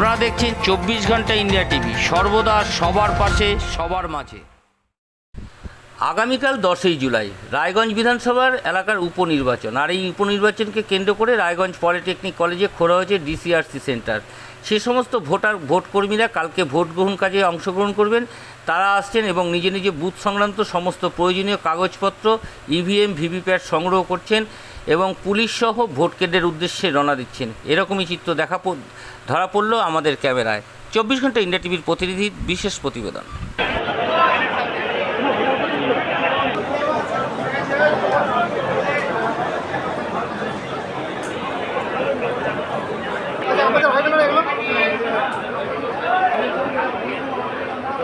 দেখছেন চব্বিশ ঘণ্টা ইন্ডিয়া টিভি। সর্বদা সবার পাশে, সবার মাঝে। আগামীকাল দশই জুলাই, রায়গঞ্জ বিধানসভার এলাকার উপনির্বাচন। আর এই উপনির্বাচনকে কেন্দ্র করে রায়গঞ্জ পলিটেকনিক কলেজে খোলা হয়েছে ডিসিআরসি সেন্টার। সে সমস্ত ভোটার, ভোটকর্মীরা কালকে ভোট গ্রহণ কাজে অংশগ্রহণ করবেন। তারা আসছেন এবং নিজে নিজে বুথ সংক্রান্ত সমস্ত প্রয়োজনীয় কাগজপত্র, ইভিএম, ভিভিপ্যাট সংগ্রহ করছেন। এবং পুলিশ সহ ভোট কেন্দ্রের উদ্দেশ্যে রওনা দিচ্ছেন। এরকমই চিত্র দেখা ধরা পড়ল আমাদের ক্যামেরায়। চব্বিশ ঘণ্টা ইন্ডিয়া টিভির প্রতিনিধির বিশেষ প্রতিবেদন।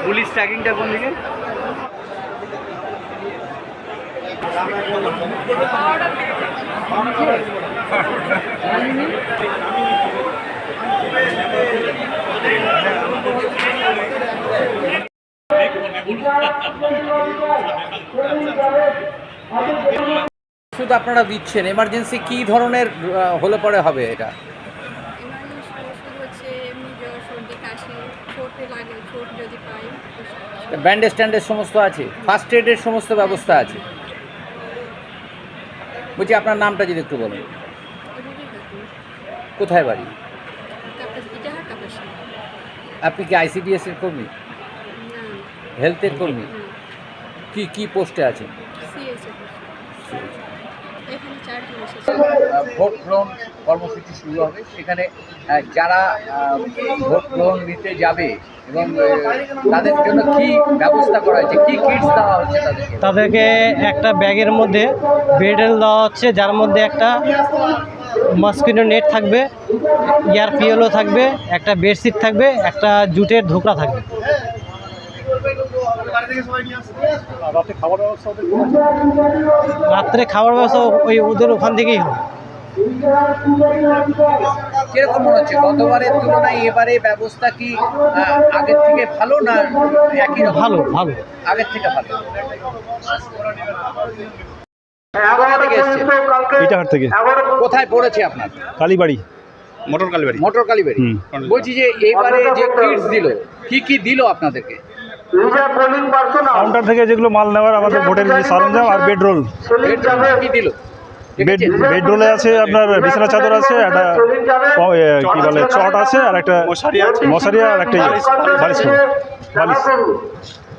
পুলিশ ট্র্যাকিংটা কোন দিকে? ওষুধ আপনারা দিচ্ছেন এমার্জেন্সি কি ধরনের হলে পরে হবে এটা? ব্যান্ডেজ ট্যান্ডেজ সমস্ত আছে? ফার্স্ট এডের সমস্ত ব্যবস্থা আছে? বলছি আপনার নামটা যদি একটু বলেন। কোথায় বাড়ি? আপনি কি আইসিডিএস এর কর্মী? না। হেলথের কর্মী? কি কি পোস্টে আছেন? ভোট গ্রহণ কর্মসূচি শুরু হবে। সেখানে যারা ভোট গ্রহণ নিতে যাবে এবং তাদের জন্য কি ব্যবস্থা করা হয়েছে? কি কিটস দেওয়া হচ্ছে তাদেরকে? একটা ব্যাগের মধ্যে বেডেল দেওয়া হচ্ছে যার মধ্যে একটা মসকিটো নেট থাকবে ইয়ার পিএলও থাকবে একটা বেডশিট থাকবে একটা জুটের ধোকরা থাকবে। রাত্রে খাবার ব্যবস্থা ওই ওদের ওখান থেকেই হবে। কীরকম মনে হচ্ছে? গতবারের তুলনায় এবারে ব্যবস্থা কি আগের থেকে ভালো না একই রকম? ভালো ভালো। আগের থেকে ভালো। থেকে এসছেন? ইটাহার থেকে। কোথায় পড়েছে আপনার? কালীবাড়ি। মোটর কালবাড়ি। মোটর কালীবাড়ি। বলছি যে এইবারে যে কিটস দিল কি কি দিল আপনাদেরকে? কাউন্টার থেকে যেগুলো মাল নেওয়ার আমাদের ভোটের যে সরঞ্জাম আর বেডরোল কি দিল? বেড বেডরোলে আছে আপনার বিছানা চাদর আছে একটা কি বলে চট আছে আর একটা মশারি আছে। মশারি আর একটা ইয়ে, বালিশ বালিশ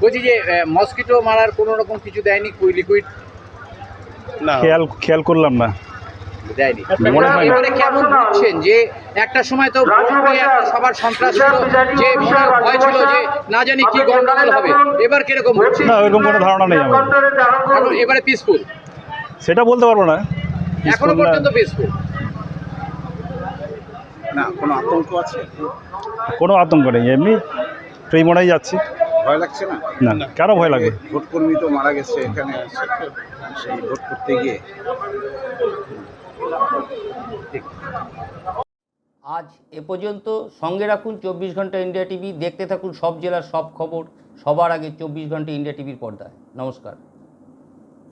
বলছি যে মস্কিটো মারার কোনো রকম কিছু দেয়নি? কুই লিকুইড খেয়াল খেয়াল করলাম না। মনে হয় এবারে কেমন বুঝছেন যে একটা সময় তো সবার সন্ত্রাস যে ভয় ছিল যে না জানি কি গন্ডগোল হবে। এবার কীরকম হচ্ছে? না ওইরকম কোনো ধারণা নেই আমার। কারণ এবারে পিসফুল সেটা বলতে পারব না। এখনও Peaceful পর্যন্ত পিসফুল না কোনো আতঙ্ক আছে? কোনো আতঙ্ক নেই। এমনি ট্রেই মনেই যাচ্ছি। ভয় লাগছে না? না কেন ভয় লাগবে ভোট কর্মী তো মারা গেছে এখানে সেই ভোট করতে গিয়ে। আজ এ পর্যন্ত সঙ্গে রাখুন চব্বিশ ঘণ্টা ইন্ডিয়া টিভি দেখতে থাকুন সব জেলার সব খবর সবার আগে চব্বিশ ঘণ্টা ইন্ডিয়া টিভির পর্দায়। নমস্কার।